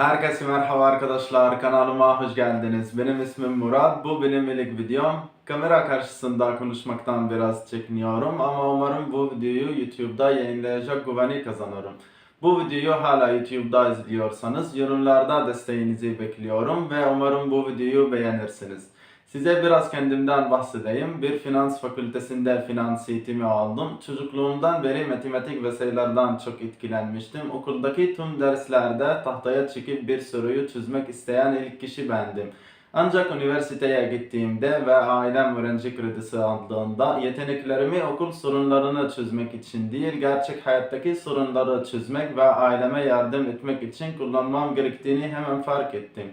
Herkese merhaba arkadaşlar, kanalıma hoş geldiniz. Benim ismim Murat, bu benim ilk videom. Kamera karşısında konuşmaktan biraz çekiniyorum ama umarım bu videoyu YouTube'da yayınlayacak güveni kazanırım. Bu videoyu hala YouTube'da izliyorsanız yorumlarda desteğinizi bekliyorum ve umarım bu videoyu beğenirsiniz. Size biraz kendimden bahsedeyim. Bir finans fakültesinde finans eğitimi aldım. Çocukluğumdan beri matematik ve sayılardan çok etkilenmiştim. Okuldaki tüm derslerde tahtaya çıkıp bir soruyu çözmek isteyen ilk kişi bendim. Ancak üniversiteye gittiğimde ve ailem öğrenci kredisi aldığında yeteneklerimi okul sorunlarını çözmek için değil, gerçek hayattaki sorunları çözmek ve aileme yardım etmek için kullanmam gerektiğini hemen fark ettim.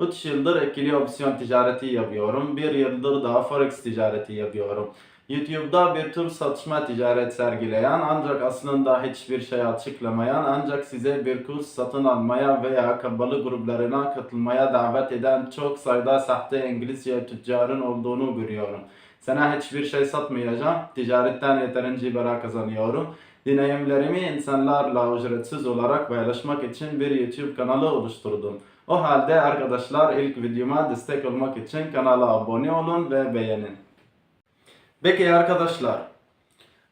3 yıldır ikili opsiyon ticareti yapıyorum. 1 yıldır da forex ticareti yapıyorum. YouTube'da bir tür saçma ticaret sergileyen ancak aslında hiçbir şey açıklamayan ancak size bir kurs satın almaya veya kabalı gruplarına katılmaya davet eden çok sayıda sahte İngilizce tüccarın olduğunu görüyorum. Sana hiçbir şey satmayacağım. Ticaretten yeterince para kazanıyorum. Deneyimlerimi insanlarla ücretsiz olarak paylaşmak için bir YouTube kanalı oluşturdum. O halde arkadaşlar ilk videoma destek olmak için kanala abone olun ve beğenin. Peki arkadaşlar,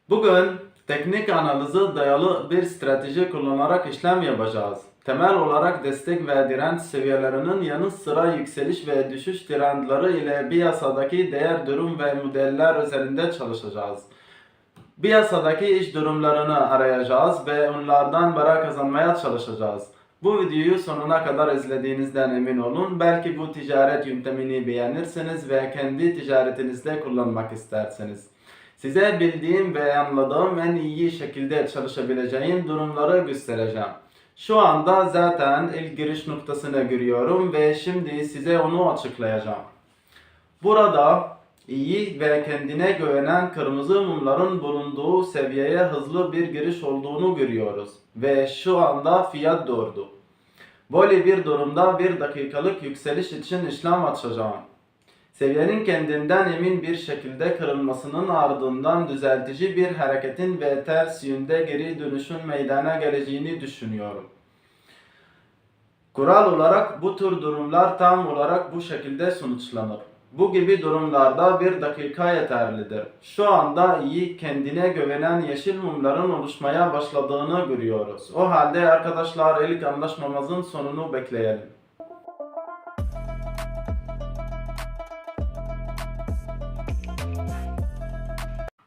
bugün teknik analizi dayalı bir strateji kullanarak işlem yapacağız. Temel olarak destek ve direnç seviyelerinin yanı sıra yükseliş ve düşüş trendleri ile piyasadaki değer durum ve modeller üzerinde çalışacağız. Piyasadaki iş durumlarını arayacağız ve onlardan para kazanmaya çalışacağız. Bu videoyu sonuna kadar izlediğinizden emin olun. Belki bu ticaret yöntemini beğenirsiniz ve kendi ticaretinizde kullanmak isterseniz. Size bildiğim ve anladığım en iyi şekilde çalışabileceğim durumları göstereceğim. Şu anda zaten ilk giriş noktasını görüyorum ve şimdi size onu açıklayacağım. Burada iyi ve kendine güvenen kırmızı mumların bulunduğu seviyeye hızlı bir giriş olduğunu görüyoruz. Ve şu anda fiyat durdu. Böyle bir durumda bir dakikalık yükseliş için işlem açacağım. Seviyenin kendinden emin bir şekilde kırılmasının ardından düzeltici bir hareketin ve ters yönde geri dönüşün meydana geleceğini düşünüyorum. Kural olarak bu tür durumlar tam olarak bu şekilde sonuçlanır. Bu gibi durumlarda bir dakika yeterlidir. Şu anda iyi kendine güvenen yeşil mumların oluşmaya başladığını görüyoruz. O halde arkadaşlar ilk anlaşmamızın sonunu bekleyelim.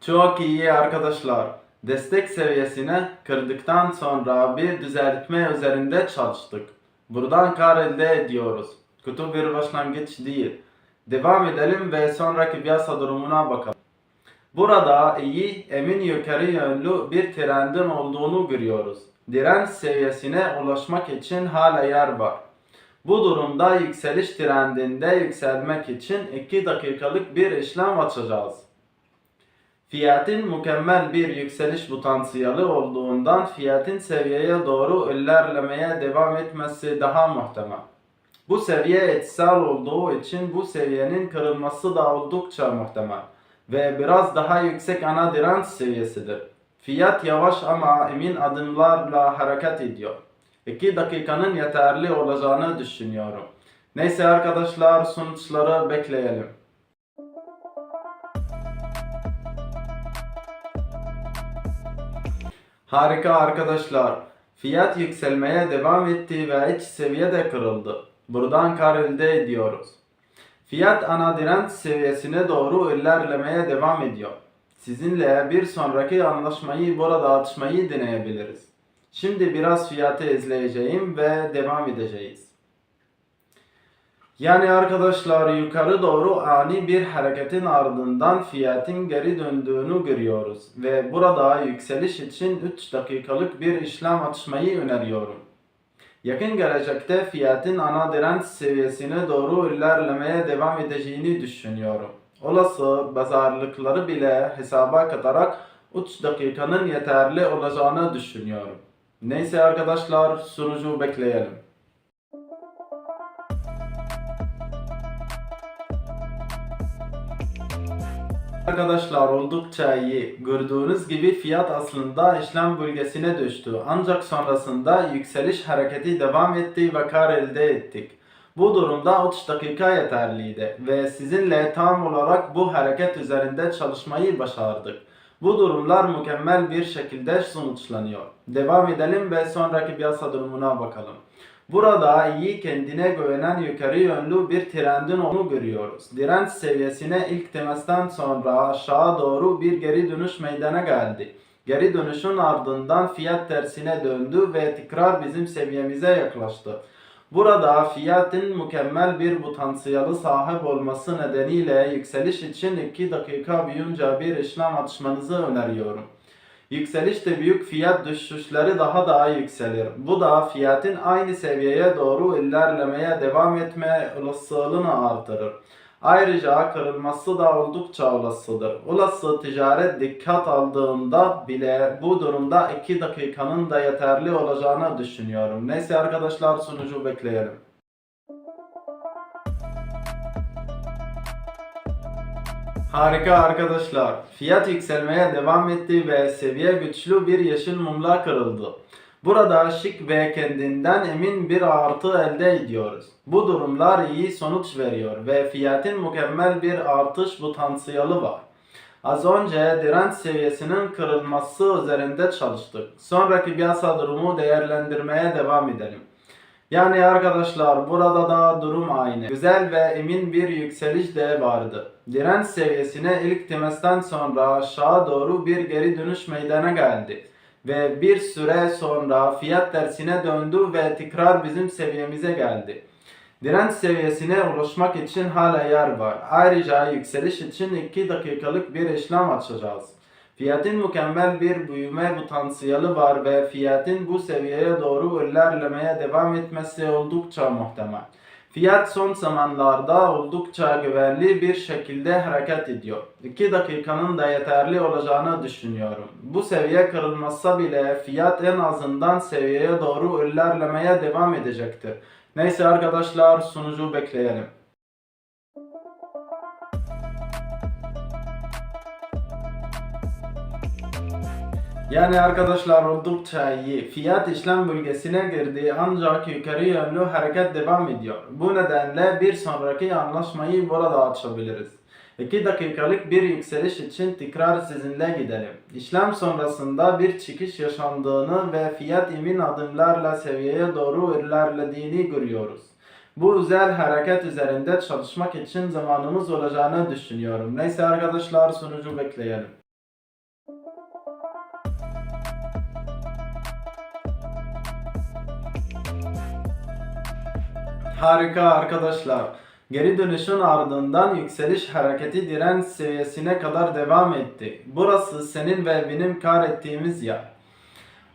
Çok iyi arkadaşlar. Destek seviyesine kırdıktan sonra bir düzeltme üzerinde çalıştık. Buradan kar elde ediyoruz. Kötü bir başlangıç değil. Devam edelim ve sonraki piyasa durumuna bakalım. Burada iyi, emin yukarı yönlü bir trendin olduğunu görüyoruz. Direnç seviyesine ulaşmak için hala yer var. Bu durumda yükseliş trendinde yükselmek için 2 dakikalık bir işlem açacağız. Fiyatın mükemmel bir yükseliş potansiyeli olduğundan fiyatın seviyeye doğru ilerlemeye devam etmesi daha muhtemel. Bu seviye etkisel olduğu için bu seviyenin kırılması da oldukça muhtemel ve biraz daha yüksek ana direnç seviyesidir. Fiyat yavaş ama emin adımlarla hareket ediyor. 2 dakikanın yeterli olacağını düşünüyorum. Neyse arkadaşlar sonuçları bekleyelim. Harika arkadaşlar. Fiyat yükselmeye devam etti ve iç seviye de kırıldı. Buradan kar elde ediyoruz. Fiyat ana direnç seviyesine doğru ilerlemeye devam ediyor. Sizinle bir sonraki anlaşmayı burada açmayı deneyebiliriz. Şimdi biraz fiyatı izleyeceğim ve devam edeceğiz. Yani arkadaşlar yukarı doğru ani bir hareketin ardından fiyatın geri döndüğünü görüyoruz ve burada yükseliş için 3 dakikalık bir işlem açmayı öneriyorum. Yakın gelecekte fiyatın ana direnç seviyesine doğru ilerlemeye devam edeceğini düşünüyorum. Olası pazarlıkları bile hesaba katarak 3 dakikanın yeterli olacağını düşünüyorum. Neyse arkadaşlar sonucu bekleyelim. Arkadaşlar oldukça iyi. Gördüğünüz gibi fiyat aslında işlem bölgesine düştü. Ancak sonrasında yükseliş hareketi devam etti ve kar elde ettik. Bu durumda 30 dakika yeterliydi ve sizinle tam olarak bu hareket üzerinde çalışmayı başardık. Bu durumlar mükemmel bir şekilde sonuçlanıyor. Devam edelim ve sonraki piyasa durumuna bakalım. Burada iyi kendine güvenen yukarı yönlü bir trendin olduğunu görüyoruz. Direnç seviyesine ilk temastan sonra aşağı doğru bir geri dönüş meydana geldi. Geri dönüşün ardından fiyat tersine döndü ve tekrar bizim seviyemize yaklaştı. Burada fiyatın mükemmel bir potansiyeli sahip olması nedeniyle yükseliş için 2 dakika boyunca bir işlem açmanızı öneriyorum. Yükselişte büyük fiyat düşüşleri daha da yükselir. Bu da fiyatın aynı seviyeye doğru ilerlemeye devam etme olasılığını artırır. Ayrıca kırılması da oldukça olasıdır. Olası ticaret dikkat aldığında bile bu durumda 2 dakikanın da yeterli olacağını düşünüyorum. Neyse arkadaşlar sonucu bekleyelim. Harika arkadaşlar. Fiyat yükselmeye devam etti ve seviye güçlü bir yeşil mumla kırıldı. Burada şık ve kendinden emin bir artı elde ediyoruz. Bu durumlar iyi sonuç veriyor ve fiyatın mükemmel bir artış potansiyeli var. Az önce direnç seviyesinin kırılması üzerinde çalıştık. Sonraki piyasa durumu değerlendirmeye devam edelim. Yani arkadaşlar burada da durum aynı. Güzel ve emin bir yükseliş de vardı. Direnç seviyesine ilk temastan sonra aşağı doğru bir geri dönüş meydana geldi. Ve bir süre sonra fiyat tersine döndü ve tekrar bizim seviyemize geldi. Direnç seviyesine ulaşmak için hala yer var. Ayrıca yükseliş için 2 dakikalık bir işlem açacağız. Fiyatın mükemmel bir büyüme potansiyeli var ve fiyatın bu seviyeye doğru ilerlemeye devam etmesi oldukça muhtemel. Fiyat son zamanlarda oldukça güvenli bir şekilde hareket ediyor. 2 dakikanın da yeterli olacağını düşünüyorum. Bu seviye kırılmazsa bile fiyat en azından seviyeye doğru ilerlemeye devam edecektir. Neyse arkadaşlar sonucu bekleyelim. Yani arkadaşlar oldukça iyi. Fiyat işlem bölgesine girdi ancak yukarı yönlü hareket devam ediyor. Bu nedenle bir sonraki anlaşmayı burada açabiliriz. 2 dakikalık bir yükseliş için tekrar sizinle gidelim. İşlem sonrasında bir çıkış yaşandığını ve fiyat emin adımlarla seviyeye doğru ilerlediğini görüyoruz. Bu özel hareket üzerinde çalışmak için zamanımız olacağını düşünüyorum. Neyse arkadaşlar sonucu bekleyelim. Harika arkadaşlar. Geri dönüşün ardından yükseliş hareketi direnç seviyesine kadar devam etti. Burası senin ve benim kar ettiğimiz yer.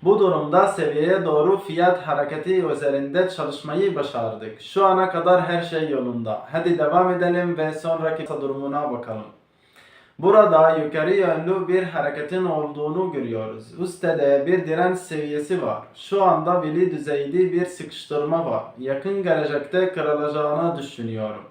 Bu durumda seviyeye doğru fiyat hareketi üzerinde çalışmayı başardık. Şu ana kadar her şey yolunda. Hadi devam edelim ve sonraki durumuna bakalım. Burada yukarı yönlü bir hareketin olduğunu görüyoruz. Üstte bir direnç seviyesi var. Şu anda veli düzeyde bir sıkıştırma var. Yakın gelecekte kırılacağını düşünüyorum.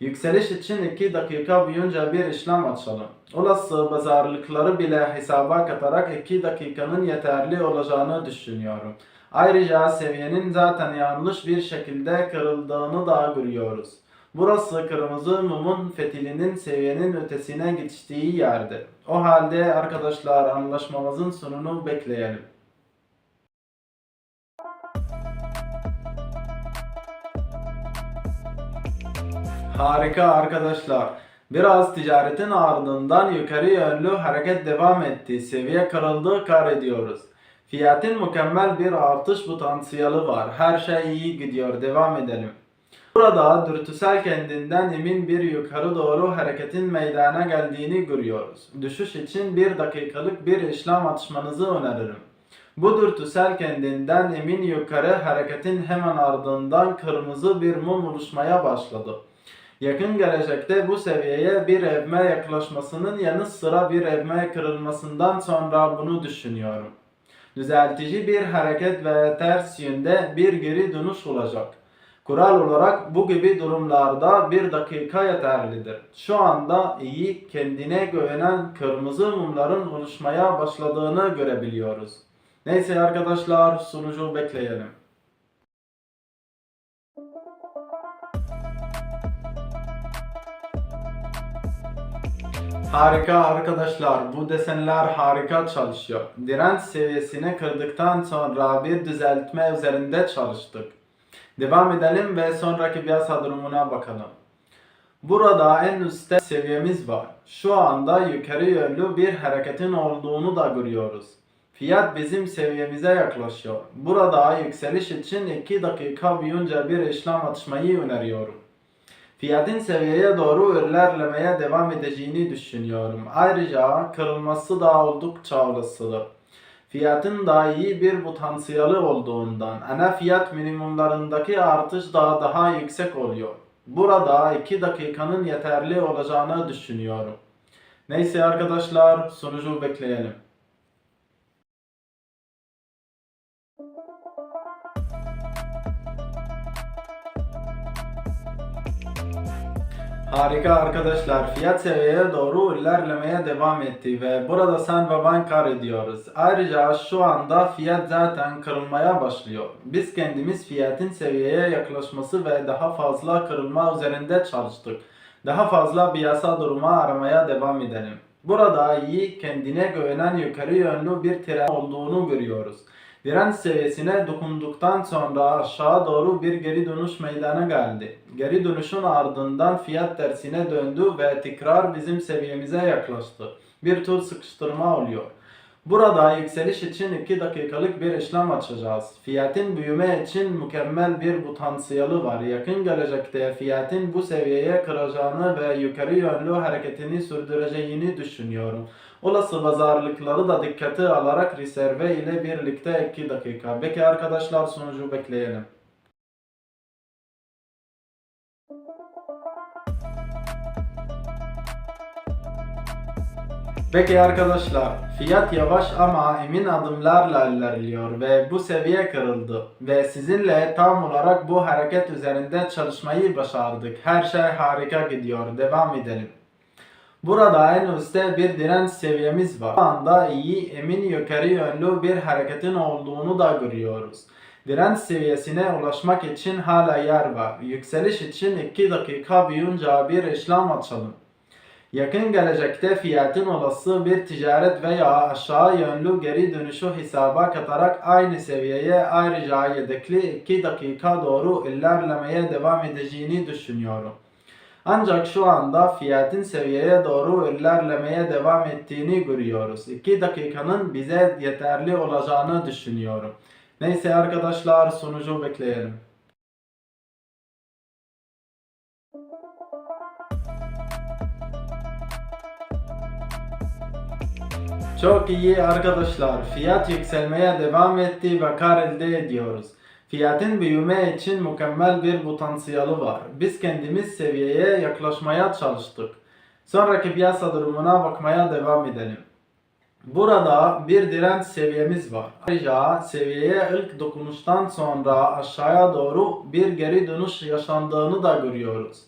Yükseliş için 2 dakika boyunca bir işlem açalım. Olası pazarlıkları bile hesaba katarak 2 dakikanın yeterli olacağını düşünüyorum. Ayrıca seviyenin zaten yanlış bir şekilde kırıldığını da görüyoruz. Burası kırmızı mumun fetilinin seviyenin ötesine geçtiği yerdir. O halde arkadaşlar anlaşmamızın sonunu bekleyelim. Harika arkadaşlar. Biraz ticaretin ardından yukarı yönlü hareket devam etti. Seviye kırıldı kar ediyoruz. Fiyatın mükemmel bir artış potansiyeli var. Her şey iyi gidiyor. Devam edelim. Burada dürtüsel kendinden emin bir yukarı doğru hareketin meydana geldiğini görüyoruz. Düşüş için bir dakikalık bir işlem açmanızı öneririm. Bu dürtüsel kendinden emin yukarı hareketin hemen ardından kırmızı bir mum oluşmaya başladı. Yakın gelecekte bu seviyeye bir evme yaklaşmasının yanı sıra bir evme kırılmasından sonra bunu düşünüyorum. Düzeltici bir hareket ve ters yönde bir geri dönüş olacak. Kural olarak bu gibi durumlarda bir dakika yeterlidir. Şu anda iyi, kendine güvenen kırmızı mumların oluşmaya başladığını görebiliyoruz. Neyse arkadaşlar sonucu bekleyelim. Harika arkadaşlar. Bu desenler harika çalışıyor. Direnç seviyesini kırdıktan sonra bir düzeltme üzerinde çalıştık. Devam edelim ve sonraki piyasa durumuna bakalım. Burada en üstte seviyemiz var. Şu anda yukarı yönlü bir hareketin olduğunu da görüyoruz. Fiyat bizim seviyemize yaklaşıyor. Burada yükseliş için 2 dakika boyunca bir işlem açmayı öneriyorum. Fiyatın seviyeye doğru ilerlemeye devam edeceğini düşünüyorum. Ayrıca kırılması da oldukça olasılık. Fiyatın daha iyi bir potansiyeli olduğundan ana fiyat minimumlarındaki artış daha daha yüksek oluyor. Burada 2 dakikanın yeterli olacağını düşünüyorum. Neyse arkadaşlar sonucu bekleyelim. Harika arkadaşlar. Fiyat seviyeye doğru ilerlemeye devam etti ve burada sen ve ben kar ediyoruz. Ayrıca şu anda fiyat zaten kırılmaya başlıyor. Biz kendimiz fiyatın seviyeye yaklaşması ve daha fazla kırılma üzerinde çalıştık. Daha fazla piyasa durumu aramaya devam edelim. Burada iyi, kendine güvenen yukarı yönlü bir tren olduğunu görüyoruz. Direnç seviyesine dokunduktan sonra aşağı doğru bir geri dönüş meydana geldi. Geri dönüşün ardından fiyat tersine döndü ve tekrar bizim seviyemize yaklaştı. Bir tur sıkıştırma oluyor. Burada yükseliş için 2 dakikalık bir işlem açacağız. Fiyatın büyüme için mükemmel bir potansiyeli var. Yakın gelecekte fiyatın bu seviyeye kıracağını ve yukarı yönlü hareketini sürdüreceğini düşünüyorum. Olası pazarlıkları da dikkate alarak reserve ile birlikte 2 dakika. Peki arkadaşlar sonucu bekleyelim. Peki arkadaşlar, fiyat yavaş ama emin adımlarla ilerliyor ve bu seviye kırıldı ve sizinle tam olarak bu hareket üzerinde çalışmayı başardık. Her şey harika gidiyor. Devam edelim. Burada en üstte bir direnç seviyemiz var. Şu anda iyi, emin yukarı yönlü bir hareketin olduğunu da görüyoruz. Direnç seviyesine ulaşmak için hala yer var. Yükseliş için 2 dakika boyunca bir işlem açalım. Yakın gelecekte fiyatın olası bir ticaret veya aşağı yönlü geri dönüşü hesaba katarak aynı seviyeye ayrıca yedekli 2 dakika doğru ilerlemeye devam edeceğini düşünüyorum. Ancak şu anda fiyatın seviyeye doğru ilerlemeye devam ettiğini görüyoruz. 2 dakikanın bize yeterli olacağını düşünüyorum. Neyse arkadaşlar sonucu bekleyelim. Çok iyi arkadaşlar. Fiyat yükselmeye devam etti ve kar elde ediyoruz. Fiyatın büyüme için mükemmel bir potansiyeli var. Biz kendimiz seviyeye yaklaşmaya çalıştık. Sonraki piyasa durumuna bakmaya devam edelim. Burada bir direnç seviyemiz var. Ayrıca seviyeye ilk dokunuştan sonra aşağıya doğru bir geri dönüş yaşandığını da görüyoruz.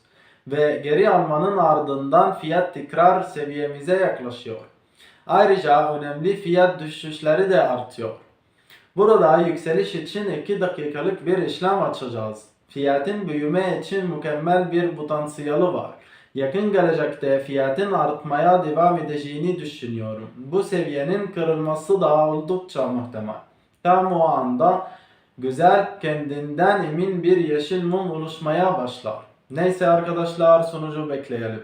Ve geri almanın ardından fiyat tekrar seviyemize yaklaşıyor. Ayrıca önemli fiyat düşüşleri de artıyor. Burada yükseliş için 2 dakikalık bir işlem açacağız. Fiyatın büyüme için mükemmel bir potansiyeli var. Yakın gelecekte fiyatın artmaya devam edeceğini düşünüyorum. Bu seviyenin kırılması da oldukça muhtemel. Tam o anda güzel kendinden emin bir yeşil mum oluşmaya başlar. Neyse arkadaşlar sonucu bekleyelim.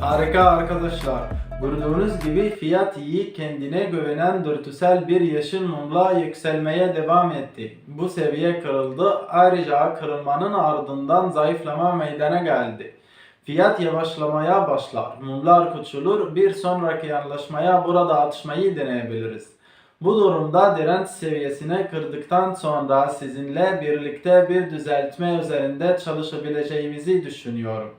Harika arkadaşlar. Gördüğünüz gibi fiyat iyi kendine güvenen dürtüsel bir yeşil mumla yükselmeye devam etti. Bu seviye kırıldı. Ayrıca kırılmanın ardından zayıflama meydana geldi. Fiyat yavaşlamaya başlar. Mumlar küçülür. Bir sonraki anlaşmaya burada atışmayı deneyebiliriz. Bu durumda direnç seviyesine kırdıktan sonra sizinle birlikte bir düzeltme üzerinde çalışabileceğimizi düşünüyorum.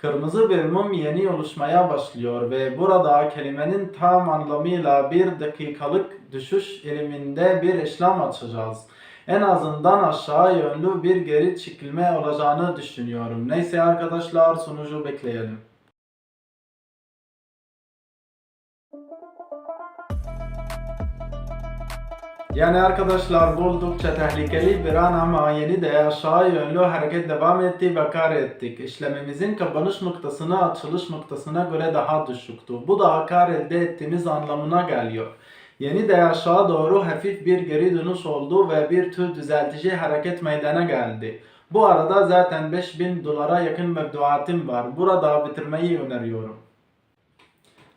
Kırmızı bir mum yeni oluşmaya başlıyor ve burada kelimenin tam anlamıyla bir dakikalık düşüş eğiliminde bir işlem açacağız. En azından aşağı yönlü bir geri çekilme olacağını düşünüyorum. Neyse arkadaşlar sonucu bekleyelim. Yani arkadaşlar bu oldukça tehlikeli bir an ama yeni de aşağı yönlü hareket devam etti ve kar ettik. İşlemimizin kapanış noktasına açılış noktasına göre daha düşüktü. Bu da kar elde ettiğimiz anlamına geliyor. Yeni de aşağı doğru hafif bir geri dönüş oldu ve bir tür düzeltici hareket meydana geldi. Bu arada zaten 5000 dolara yakın mevduatım var. Burada bitirmeyi öneriyorum.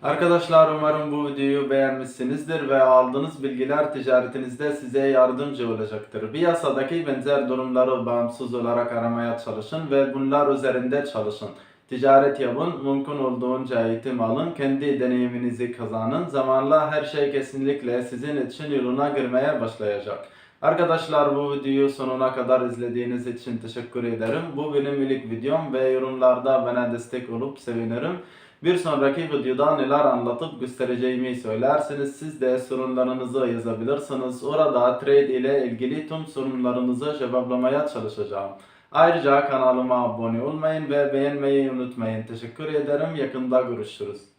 Arkadaşlar umarım bu videoyu beğenmişsinizdir ve aldığınız bilgiler ticaretinizde size yardımcı olacaktır. Piyasadaki benzer durumları bağımsız olarak aramaya çalışın ve bunlar üzerinde çalışın. Ticaret yapın, mümkün olduğunca eğitim alın, kendi deneyiminizi kazanın. Zamanla her şey kesinlikle sizin için yoluna girmeye başlayacak. Arkadaşlar bu videoyu sonuna kadar izlediğiniz için teşekkür ederim. Bu benim ilk videom ve yorumlarda bana destek olup sevinirim. Bir sonraki videoda neler anlatıp göstereceğimi söylerseniz siz de sorunlarınızı yazabilirsiniz. Orada trade ile ilgili tüm sorunlarınızı cevaplamaya çalışacağım. Ayrıca kanalıma abone olmayın ve beğenmeyi unutmayın. Teşekkür ederim. Yakında görüşürüz.